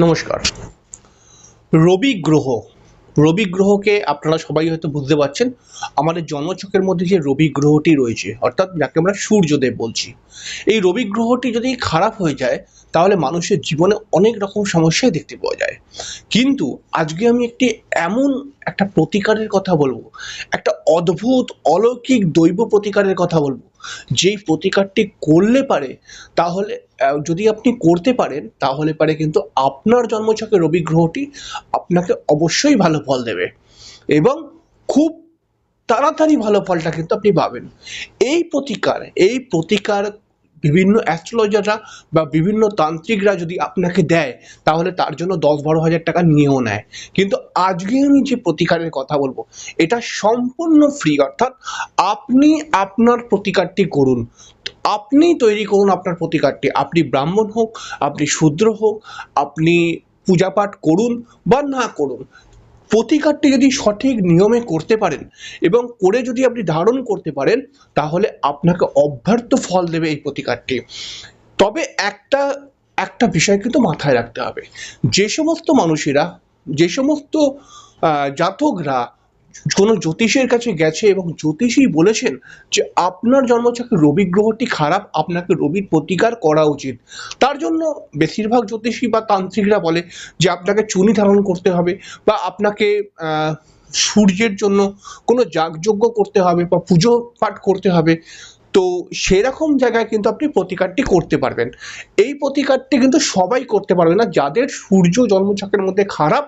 নমস্কার। রবি গ্রহ। রবি গ্রহকে আপনারা সবাই হয়তো বুঝতে পারছেন, আমাদের জন্মচকের মধ্যে যে রবি গ্রহটি রয়েছে, অর্থাৎ যাকে আমরা সূর্যদেব বলছি, এই রবি গ্রহটি যদি খারাপ হয়ে যায় তাহলে মানুষের জীবনে অনেক রকম সমস্যাই দেখতে পাওয়া যায়। কিন্তু আজকে আমি একটি এমন একটা প্রতিকারের কথা বলব, একটা অদ্ভুত, অলৌকিক দৈব প্রতিকারের কথা বলব। যেই প্রতিকারটি করলে পারে, তাহলে যদি আপনি করতে পারেন, তাহলে পারে কিন্তু আপনার জন্মছকে রবি গ্রহটি আপনাকে অবশ্যই ভালো ফল দেবে এবং খুব তাড়াতাড়ি ভালো ফলটা কিন্তু আপনি পাবেন। এই প্রতিকার এই প্রতিকার বিভিন্ন অ্যাস্ট্রোলজাররা বা বিভিন্ন তান্ত্রিকরা যদি আপনাকে দেয়, তাহলে তার জন্য দশ বারো হাজার টাকা নিয়েও নেয়। কিন্তু আজকে আমি যে প্রতিকারের কথা বলব, এটা সম্পূর্ণ ফ্রি অর্থাৎ আপনি আপনার প্রতিকারটি করুন। আপনি তৈরি করুন আপনার প্রতিকারটি। আপনি ব্রাহ্মণ হোক, আপনি শূদ্র হোক, আপনি পূজা পাঠ করুন বা না করুন। প্রতিকারটি যদি সঠিক নিয়মে করতে পারেন এবং করে যদি আপনি ধারণ করতে পারেন, তাহলে আপনাকে অভ্যর্থ ফল দেবে এই প্রতিকারটি। তবে একটা একটা বিষয় কিন্তু মাথায় রাখতে হবে। যে সমস্ত মানুষেরা, যে সমস্ত জাতকরা কোনো জ্যোতিষের কাছে গেছে এবং জ্যোতিষী বলেছেন যে আপনার জন্মছকে রবি গ্রহটি খারাপ, আপনাকে রবির প্রতিকার করা উচিত। তার জন্য বেশিরভাগ জ্যোতিষী বা তান্ত্রিকরা বলে যে আপনাকে চুনি ধারণ করতে হবে বা আপনাকে সূর্যের জন্য কোনো যাগযজ্ঞ করতে হবে বা পুজো পাঠ করতে হবে। তো সেরকম জায়গায় কিন্তু আপনি প্রতিকারটি করতে পারবেন। এই প্রতিকারটি কিন্তু সবাই করতে পারবে না। যাদের সূর্য জন্মছকের মধ্যে খারাপ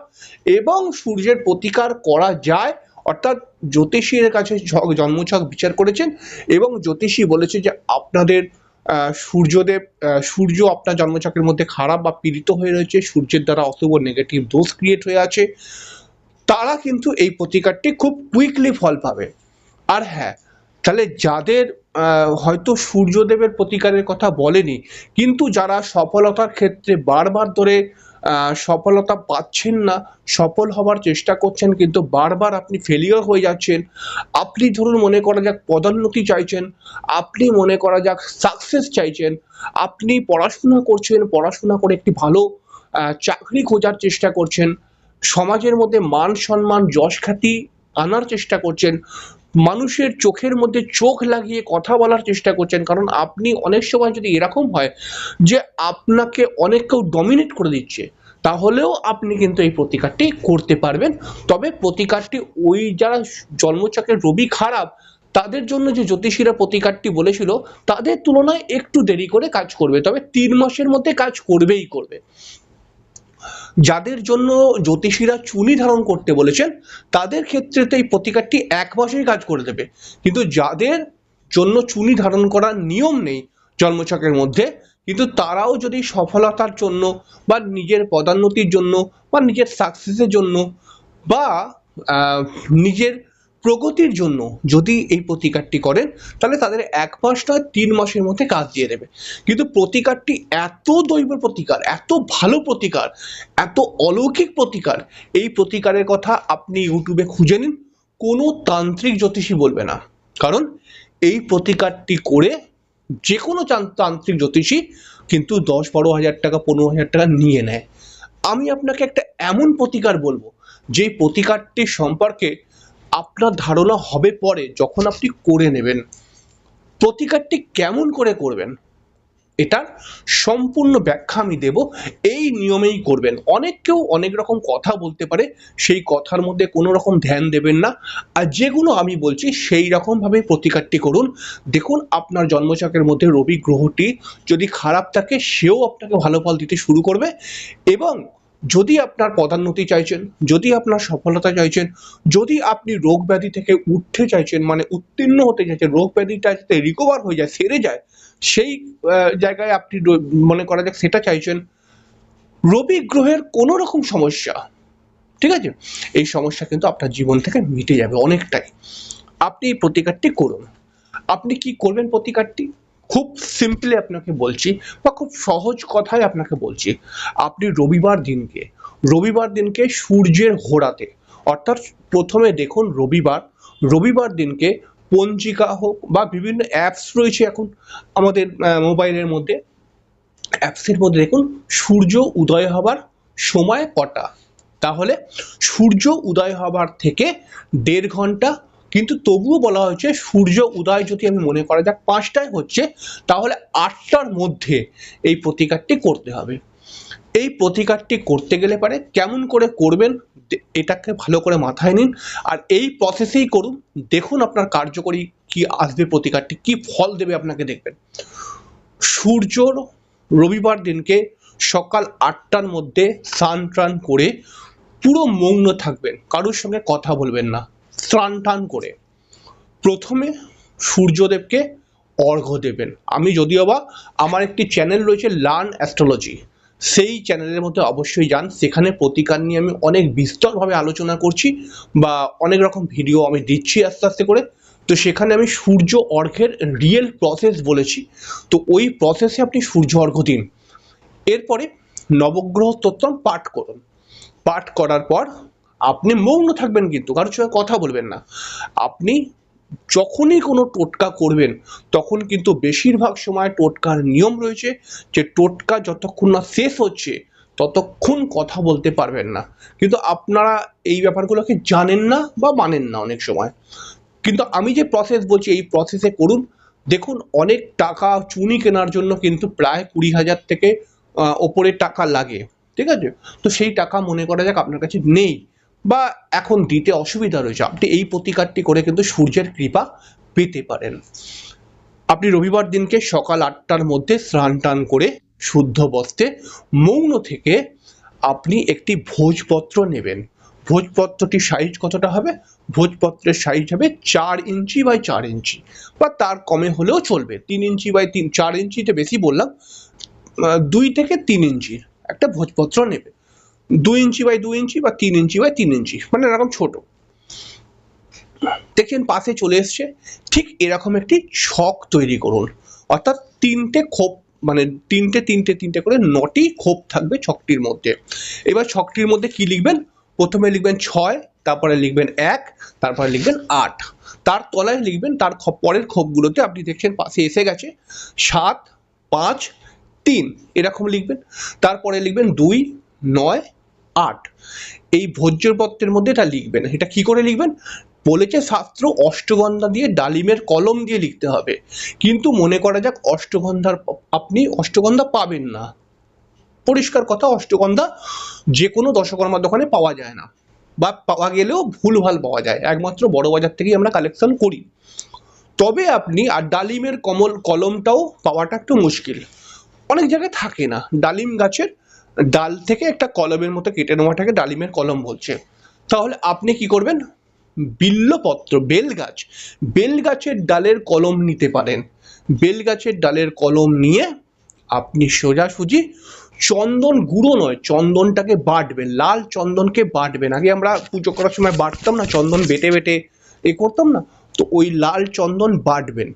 এবং সূর্যের প্রতিকার করা যায় অর্থাৎ জ্যোতিষীর কাছে জন্মছক বিচার করেছেন এবং জ্যোতিষী বলেছে যে আপনাদের সূর্যদেব সূর্য আপনার জন্মছকের মধ্যে খারাপ বা পীড়িত হয়ে রয়েছে, সূর্যের দ্বারা অশুভ নেগেটিভ দোষ ক্রিয়েট হয়ে আছে। তারা কিন্তু এই প্রতিকারটি খুব কুইকলি ফল পাবে। আর হ্যাঁ তাহলে যাদের হয়তো সূর্যদেবের প্রতিকারের কথা বলেনি, কিন্তু যারা সফলতার ক্ষেত্রে বারবার ধরে সফলতা পাচ্ছেন না, সফল হবার চেষ্টা করছেন, কিন্তু বারবার আপনি ফেলিওর হয়ে যাচ্ছেন। আপনি ধরুন মনে করা যাক পদোন্নতি চাইছেন, আপনি মনে করা যাক সাকসেস চাইছেন। আপনি পড়াশোনা করছেন, পড়াশোনা করে একটি ভালো চাকরি খোঁজার চেষ্টা করছেন। সমাজের মধ্যে মান সম্মান যশ খ্যাতি আনার চেষ্টা করছেন। মানুষের চোখের মধ্যে চোখ লাগিয়ে কথা বলার চেষ্টা করছেন। কারণ আপনি অনেক সময় যদি এরকম হয় যে আপনাকে অনেক কেউ ডমিনেট করে দিচ্ছে, তাহলেও আপনি কিন্তু এই প্রতিকারটি করতে পারবেন। তবে প্রতিকারটি ওই যারা জন্মচক্রের রবি খারাপ, তাদের জন্য যে জ্যোতিষীরা প্রতিকারটি বলেছিল, তাদের তুলনায় একটু দেরি করে কাজ করবে। তবে তিন মাসের মধ্যে কাজ করবেই করবে। যাদের জন্য জ্যোতিষীরা চুনি ধারণ করতে বলেছেন, তাদের ক্ষেত্রে তো এই প্রতিকারটি এক মাসেই কাজ করে দেবে। কিন্তু যাদের জন্য চুনি ধারণ করার নিয়ম নেই জন্মছকের মধ্যে, কিন্তু তারাও যদি সফলতার জন্য বা নিজের পদোন্নতির জন্য বা নিজের সাকসেসের জন্য বা নিজের প্রগতির জন্য যদি এই প্রতিকারটি করেন, তাহলে তাদের এক মাস নয়, তিন মাসের মধ্যে কাজ দিয়ে দেবে। কিন্তু প্রতিকারটি এত দৈব প্রতিকার, এত ভালো প্রতিকার, এত অলৌকিক প্রতিকার, এই প্রতিকারের কথা আপনি ইউটিউবে খুঁজে নিন, কোনো তান্ত্রিক জ্যোতিষী বলবে না। কারণ এই প্রতিকারটি করে যে কোনো তান্ত্রিক জ্যোতিষী কিন্তু দশ, বারো হাজার টাকা, পনেরো হাজার টাকা নিয়ে নেয়। আমি আপনাকে একটা এমন প্রতিকার বলব, যেই প্রতিকারটি সম্পর্কে আপনার ধারণা হবে পরে যখন আপনি করে নেবেন। প্রতিকারটি কেমন করে করবেন? এটার সম্পূর্ণ ব্যাখ্যা আমি দেব। এই নিয়মেই করবেন। অনেক কেউ অনেক রকম কথা বলতে পারে, সেই কথার মধ্যে কোনো রকম ধ্যান দেবেন না। আর যেগুলো আমি বলছি, সেই রকমভাবে প্রতিকারটি করুন। দেখুন, আপনার জন্মচকের মধ্যে রবি গ্রহটি যদি খারাপ থাকে, সেও আপনাকে ভালো ফল দিতে শুরু করবে এবং যদি আপনার পদোন্নতি চাইছেন, যদি আপনার সফলতা চাইছেন, যদি আপনি রোগ ব্যাধি থেকে উঠতে চাইছেন মানে উত্তীর্ণ হতে চাইছেন, রোগ ব্যাধিটা যাতে রিকভার হয়ে যায়, সেরে যায়, সেই জায়গায় আপনি মনে করা যাক সেটা চাইছেন, রবি গ্রহের কোনো রকম সমস্যা, ঠিক আছে? এই সমস্যা কিন্তু আপনার জীবন থেকে মিটে যাবে অনেকটাই। আপনি এই প্রতিকারটি করুন। আপনি কি করবেন প্রতিকারটি? খুব সিম্পলি আপনাকে বলছি বা খুব সহজ কথায় আপনাকে বলছি, আপনি রবিবার দিনকে রবিবার দিনকে সূর্যের ঘোরাতে অর্থাৎ প্রথমে দেখুন রবিবার রবিবার দিনকে পঞ্জিকা হোক বা বিভিন্ন অ্যাপস রয়েছে এখন আমাদের মোবাইলের মধ্যে অ্যাপসের মধ্যে দেখুন সূর্য উদয় হবার সময় কটা? তাহলে সূর্য উদয় হবার থেকে দেড় ঘণ্টা কিন্তু তবুও বলা হয়েছে, সূর্য উদয় যদি আমি মনে করা যাক পাঁচটায় হচ্ছে, তাহলে আটটার মধ্যে এই প্রতিকারটি করতে হবে। এই প্রতিকারটি করতে গেলে পারে কেমন করে করবেন, এটাকে ভালো করে মাথায় নিন, আর এই প্রসেসেই করুন। দেখুন আপনার কার্যকরী কি আসবে প্রতিকারটি, কি ফল দেবে আপনাকে দেখবেন। সূর্যর রবিবার দিনকে সকাল আটটার মধ্যে স্নান টান করে পুরো মগ্ন থাকবেন, কারোর সঙ্গে কথা বলবেন না। স্নান টান করে। প্রথমে সূর্যদেবকে অর্ঘ্য দেবেন। আমি যদিও বা আমার একটি চ্যানেল রয়েছে লার্ন অ্যাস্ট্রোলজি সেই চ্যানেলের মধ্যে অবশ্যই যান। সেখানে প্রতিকার নিয়ে আমি অনেক বিস্তরভাবে আলোচনা করছি বা অনেক রকম ভিডিও আমি দিচ্ছি আস্তে আস্তে করে। তো সেখানে আমি সূর্য অর্ঘ্যের রিয়েল প্রসেস বলেছি। তো ওই প্রসেসে আপনি সূর্য অর্ঘ্য দিন। এরপরে নবগ্রহ স্তোত্রম পাঠ করুন। পাঠ করার পর আপনি মৌন থাকবেন কিন্তু কারোর সঙ্গে কথা বলবেন না। আপনি যখনই কোনো টোটকা করবেন, তখন কিন্তু বেশিরভাগ সময় টোটকার নিয়ম রয়েছে যে টোটকা যতক্ষণ না শেষ হচ্ছে, ততক্ষণ কথা বলতে পারবেন না। কিন্তু আপনারা এই ব্যাপারগুলোকে জানেন না বা মানেন না অনেক সময়। কিন্তু আমি যে প্রসেস বলছি, এই প্রসেসে করুন। দেখুন, অনেক টাকা চুনি কেনার জন্য কিন্তু প্রায় কুড়ি হাজার থেকে ওপরে টাকা লাগে। ঠিক আছে? তো সেই টাকা মনে করা যাক আপনার কাছে নেই। বা এখন দিতে অসুবিধা রয়েছে। আপনি এই প্রতিকারটি করে কিন্তু সূর্যের কৃপা পেতে পারেন। আপনি রবিবার দিনকে সকাল আটটার মধ্যে স্নান টান করে শুদ্ধ বস্ত্রে মৌন থেকে আপনি একটি ভোজপত্র নেবেন। ভোজপত্রটির সাইজ কতটা হবে? ভোজপত্রের সাইজ হবে চার ইঞ্চি বাই চার ইঞ্চি বা তার কমে হলেও চলবে। তিন ইঞ্চি বাই তিন, চার ইঞ্চিতে বেশি বললাম দুই থেকে তিন ইঞ্চির একটা ভোজপত্র নেবে দুই ইঞ্চি বাই দুই ইঞ্চি বা তিন ইঞ্চি বাই তিন ইঞ্চি মানে এরকম ছোট। দেখছেন পাশে চলে এসছে, ঠিক এরকম একটি ছক তৈরি করুন। অর্থাৎ তিনটে খোপ মানে তিনটে তিনটে তিনটে করে নটি খোপ থাকবে ছকটির মধ্যে। এবার ছকটির মধ্যে কি লিখবেন? প্রথমে লিখবেন ছয়, তারপরে লিখবেন এক, তারপরে লিখবেন আট। তার তলায় লিখবেন, তার পরের খোপগুলোতে আপনি দেখছেন পাশে এসে গেছে, সাত, পাঁচ, তিন, এরকম লিখবেন। তারপরে লিখবেন দুই, নয় আট। এই ভোজ্যপত্রের মধ্যে এটা লিখবেন। এটা কি করে লিখবেন? বলেছে শাস্ত্র অষ্টগন্ধা দিয়ে ডালিমের কলম দিয়ে লিখতে হবে। কিন্তু মনে করা যাক অষ্টগন্ধার আপনি অষ্টগন্ধা পাবেন না। পরিষ্কার কথা, অষ্টগন্ধা যে কোনো দশকর্মার দোকানে পাওয়া যায় না। বা পাওয়া গেলেও ভুলভাল পাওয়া যায়। একমাত্র বড় বাজার থেকেই আমরা কালেকশন করি। তবে আপনি আর ডালিমের কমল কলমটাও পাওয়াটা একটু মুশকিল। অনেক জায়গায় থাকে না। ডালিম গাছের ডাল থেকে একটা কলমের মতো কেটে নেওয়াটাকে ডালিমের কলম বলছে। তাহলে আপনি কি করবেন? বিল্লপত্র বেল গাছ বেল গাছের ডালের কলম নিতে পারেন। বেল গাছের ডালের কলম নিয়ে আপনি সোজাসুজি চন্দন গুঁড়ো নয়, চন্দনটাকে বাটবেন। লাল চন্দনকে বাটবেন। আগে আমরা পুজো করার সময় বাটতাম না, চন্দন বেটে বেটে এ করতাম না। তো ওই লাল চন্দন বাটবেন।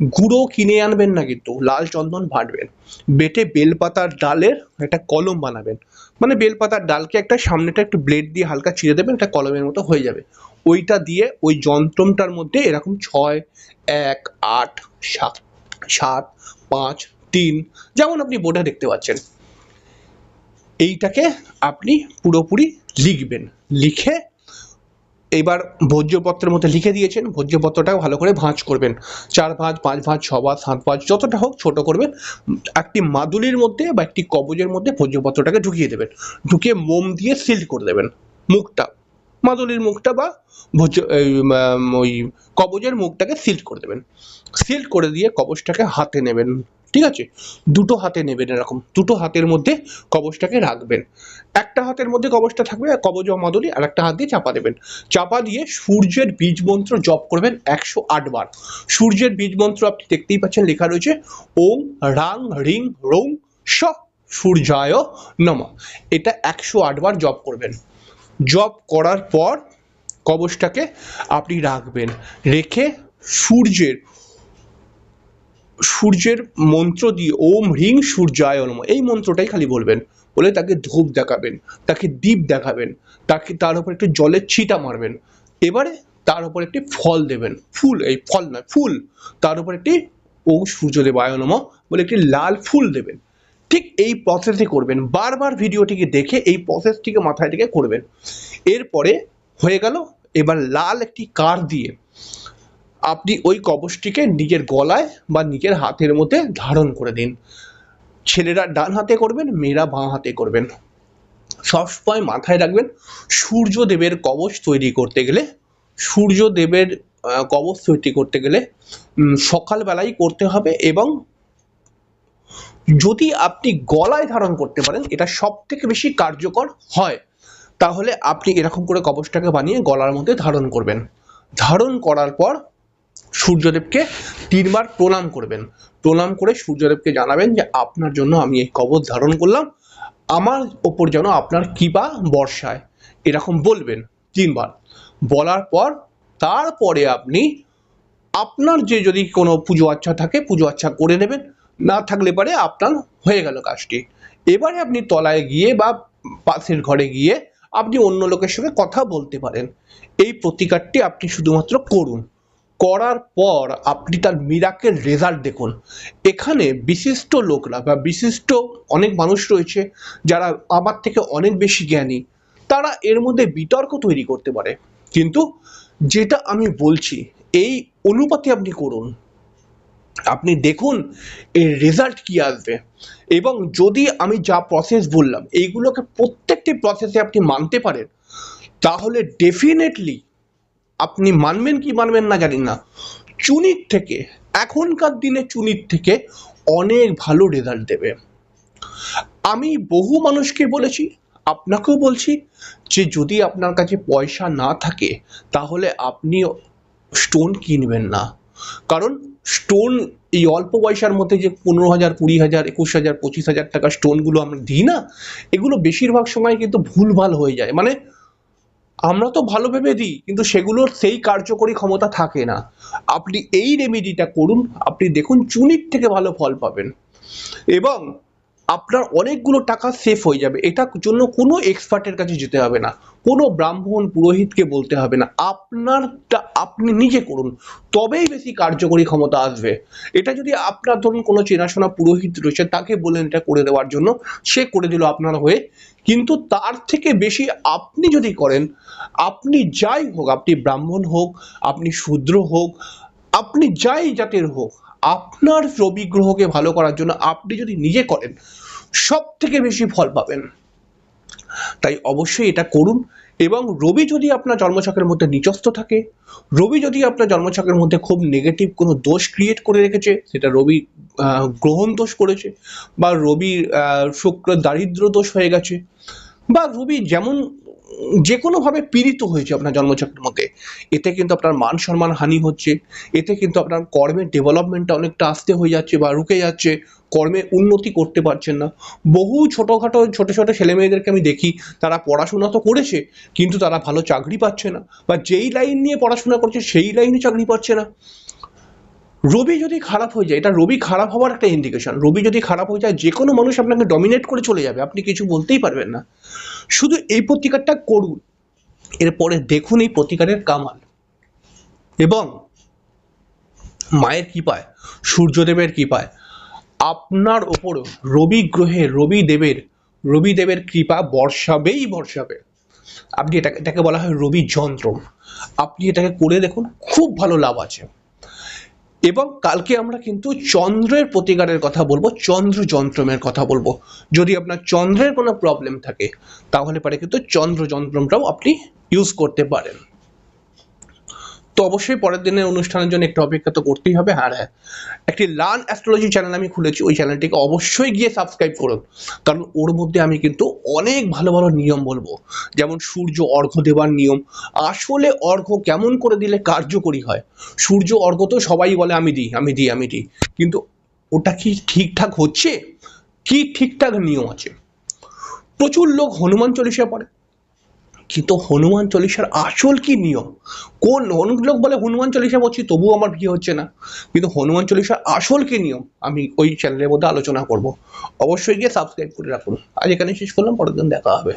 গুঁড়ো কিনে আনবেন না কিন্তু, লাল চন্দন বাটবেন বেটে বেলপাতার ডালের একটা কলম বানাবেন। মানে বেলপাতার ডালকে একটা সামনেটা একটু ব্লেড দিয়ে হালকা ছিঁড়ে দেবেন একটা কলমের মতো হয়ে যাবে। ওইটা দিয়ে ওই যন্ত্রমটার মধ্যে এরকম ছয়, এক, আট, সাত সাত, পাঁচ, তিন, যেমন আপনি বোর্ডে দেখতে পাচ্ছেন। এইটাকে আপনি পুরোপুরি লিখবেন। লিখে এবার ভোজ্যপত্রের মধ্যে লিখে দিয়েছেন, ভোজ্যপত্রটাও ভালো করে ভাঁজ করবেন। চার ভাঁজ, পাঁচ ভাঁজ, ছ ভাঁজ, সাত ভাঁজ, যতটা হোক ছোট করবেন। একটি মাদুলির মধ্যে বা একটি কবজের মধ্যে ভোজ্যপত্রটাকে ঢুকিয়ে দেবেন। ঢুকিয়ে মোম দিয়ে সিল করে দেবেন মুখটা। মাদুলির মুখটা বা ভোজ্য ওই কবজের মুখটাকে সিল করে দেবেন। সিল করে দিয়ে কবজটাকে হাতে নেবেন। ঠিক আছে? দুটো হাতে নেবেন এরকম। দুটো হাতের মধ্যে কবজটাকে রাখবেন। একটা হাতের মধ্যে কবজটা থাকবে কবজ ও মাদুলি আর একটা হাত দিয়ে চাপা দেবেন। চাপা দিয়ে সূর্যের বীজ মন্ত্র জপ করবেন একশো আট বার। সূর্যের বীজ মন্ত্র আপনি দেখতেই পাচ্ছেন লেখা রয়েছে, ওং রাং রিং রৌং স সূর্যায় নম। এটা একশো আট বার জপ করবেন। জপ করার পর কবচটাকে আপনি রাখবেন। রেখে সূর্যের সূর্যের মন্ত্র দিয়ে ওম হ্রিং সূর্যায় নম। এই মন্ত্রটাই খালি বলবেন। বলে তাকে ধূপ দেখাবেন, তাকে দীপ দেখাবেন, তাকে তার উপর একটু জলের ছিটা মারবেন। এবারে তার উপর একটি ফল দেবেন। ফুল, এই ফল নয়, ফুল। তার উপর একটি ওম সূর্যদেবায় নম বলে একটি লাল ফুল দেবেন। ঠিক এই প্রসেসে করবেন। বারবার ভিডিওটিকে দেখে এই প্রসেসটিকে মাথায় রেখে করবেন। এরপরে হয়ে গেল, এবার লাল একটি কার দিয়ে আপনি ওই কবচটিকে নিজের গলায় বা নিজের হাতের মধ্যে ধারণ করে দিন। ছেলেরা ডান হাতে করবেন, মেয়েরা বাঁ হাতে করবেন। সবসময় মাথায় রাখবেন, সূর্যদেবের কবচ তৈরি করতে গেলে, সূর্যদেবের কবচ তৈরি করতে গেলে সকালবেলাই করতে হবে এবং যদি আপনি গলায় ধারণ করতে পারেন, এটা সব থেকে বেশি কার্যকর হয়, তাহলে আপনি এরকম করে কবচটাকে বানিয়ে গলার মধ্যে ধারণ করবেন। ধারণ করার পর সূর্যদেবকে তিনবার প্রণাম করবেন। প্রণাম করে সূর্যদেবকে জানাবেন যে, আপনার জন্য আমি এই কবচ ধারণ করলাম। আমার ওপর যেন আপনার কৃপা বর্ষায়। এরকম বলবেন তিনবার। বলার পর তারপরে আপনি আপনার যে যদি কোনো পুজো আচ্ছা থাকে, পুজো আচ্ছা করে নেবেন। না থাকলে পারে আপনার হয়ে গেল কাজটি। এবারে আপনি তলায় গিয়ে বা পাশের ঘরে গিয়ে আপনি অন্য লোকের সঙ্গে কথা বলতে পারেন। এই প্রতিকারটি আপনি শুধুমাত্র করুন। করার পর আপনি তার মিরাকের রেজাল্ট দেখুন। এখানে বিশিষ্ট লোকরা বা বিশিষ্ট অনেক মানুষ রয়েছে যারা আমার থেকে অনেক বেশি জ্ঞানী। তারা এর মধ্যে বিতর্ক তৈরি করতে পারে। কিন্তু যেটা আমি বলছি, এই অনুপাতে আপনি করুন। আপনি দেখুন এর রেজাল্ট কি আসবে। এবং যদি আমি যা প্রসেস বললাম, এইগুলোকে প্রত্যেকটি প্রসেসে আপনি মানতে পারেন, তাহলে ডেফিনেটলি আপনি মানবেন কি মানবেন না জানি না। চুনির থেকে, এখনকার দিনে চুনির থেকে অনেক ভালো রেজাল্ট দেবে। আমি বহু মানুষকে বলেছি, আপনাকেও বলছি যে যদি আপনার কাছে পয়সা না থাকে, তাহলে আপনি স্টোন কিনবেন না। কারণ স্টোন এই অল্প পয়সার মধ্যে যে পনেরো হাজার, কুড়ি হাজার, একুশ হাজার, পঁচিশ হাজার টাকা স্টোনগুলো আমরা দিই না, এগুলো বেশিরভাগ সময় কিন্তু ভুলভাল হয়ে যায়। মানে আমরা তো ভালো ভেবে দিই, কিন্তু সেগুলোর সেই কার্যকরী ক্ষমতা থাকে না। আপনি এই রেমেডিটা করুন, আপনি দেখুন চুনির থেকে ভালো ফল পাবেন। এবং আপনার অনেকগুলো টাকা সেফ হয়ে যাবে। এটার জন্য কোনো এক্সপার্টের কাছে যেতে হবে না। কোনো ব্রাহ্মণ পুরোহিতকে বলতে হবে না। আপনারটা আপনি নিজে করুন। তবেই বেশি কার্যকরী ক্ষমতা আসবে। এটা যদি আপনার ধরুন কোনো চেনাশোনা পুরোহিত রয়েছে, তাকে বলেন এটা করে দেওয়ার জন্য, সে করে দিল আপনার হয়ে। কিন্তু তার থেকে বেশি আপনি যদি করেন, আপনি যাই হোক, আপনি ব্রাহ্মণ হোক, আপনি শূদ্র হোক, আপনি যাই জাতের হোক আপনার রবি গ্রহকে ভালো করার জন্য আপনি যদি নিজে করেন সব থেকে বেশি ফল পাবেন। তাই অবশ্যই এটা করুন এবং রবি যদি আপনার জন্মছকের মধ্যে নিচস্থ থাকে রবি যদি আপনার জন্মছকের মধ্যে খুব নেগেটিভ কোনো দোষ ক্রিয়েট করে রেখেছে সেটা রবি গ্রহণ দোষ করেছে বা আহ, শুক্র দারিদ্র দোষ হয়ে গেছে বা রবি যেমন যে কোনোভাবে পীড়িত হয়েছে আপনার জন্মচক্রের মধ্যে, এতে কিন্তু আপনার মান সম্মান হানি হচ্ছে, এতে কিন্তু আপনার কর্মের ডেভেলপমেন্টটা অনেকটা আস্তে হয়ে যাচ্ছে বা রুকে যাচ্ছে, কর্মে উন্নতি করতে পারছেন না। বহু ছোটোখাটো ছোটো ছোটো ছেলে মেয়েদেরকে আমি দেখি, তারা পড়াশোনা তো করেছে, কিন্তু তারা ভালো চাকরি পাচ্ছে না, বা যেই লাইন নিয়ে পড়াশোনা করছে, সেই লাইনে চাকরি পাচ্ছে না। রবি যদি খারাপ হয়ে যায়, এটা রবি খারাপ হওয়ার একটা ইন্ডিকেশন রবি যদি খারাপ হয়ে যায় যে কোনো মানুষ আপনাকে ডমিনেট করে চলে যাবে, আপনি কিছু বলতেই পারবেন না। শুধু এই প্রতিকারটা করুন। এরপরে দেখুন এই প্রতিকারের কামাল। এবং মায়ের কৃপায়, সূর্যদেবের কৃপায়, আপনার ওপর রবি গ্রহে রবি দেবের রবি দেবের কৃপা বর্ষাবেই বর্ষাবে। আপনি এটাকে এটাকে বলা হয় রবি যন্ত্র আপনি এটাকে করে দেখুন, খুব ভালো লাভ আছে। এবং কালকে আমরা কিন্তু চন্দ্রের প্রতিকারের কথা বলব, চন্দ্র যন্ত্রমের কথা বলব। যদি আপনার চন্দ্রের কোনো প্রবলেম থাকে, তাহলে পারে কিন্তু চন্দ্র যন্ত্রমটাও আপনি ইউজ করতে পারেন। তো অবশ্যই পরের দিনের অনুষ্ঠানের জন্য একটু অপেক্ষা তো করতেই হবে। আর হ্যাঁ একটি লার্ন অ্যাস্ট্রোলজি চ্যানেল আমি খুলেছি, ওই চ্যানেলটিকে অবশ্যই গিয়ে সাবস্ক্রাইব করুন। কারণ ওর মধ্যে আমি কিন্তু অনেক ভালো ভালো নিয়ম বলব। যেমন সূর্য অর্ঘ্য দেওয়ার নিয়ম। আসলে অর্ঘ্য কেমন করে দিলে কার্যকরী হয়? সূর্য অর্ঘ্য তো সবাই বলে, আমি দিই আমি দিই আমি দিই। কিন্তু ওটা কি ঠিকঠাক হচ্ছে? কি ঠিকঠাক নিয়ম আছে? প্রচুর লোক হনুমান চল্লিশা পড়ে। কিন্তু হনুমান চল্লিশার আসল কি নিয়ম? কোন অনেক লোক বলে হনুমান চল্লিশা বলছি, তবুও আমার বিয়ে হচ্ছে না। কিন্তু হনুমান চল্লিশার আসল কি নিয়ম? আমি ওই চ্যানেলের মধ্যে আলোচনা করব। অবশ্যই গিয়ে সাবস্ক্রাইব করে রাখুন। আজ এখানে শেষ করলাম, পরের দিন দেখা হবে।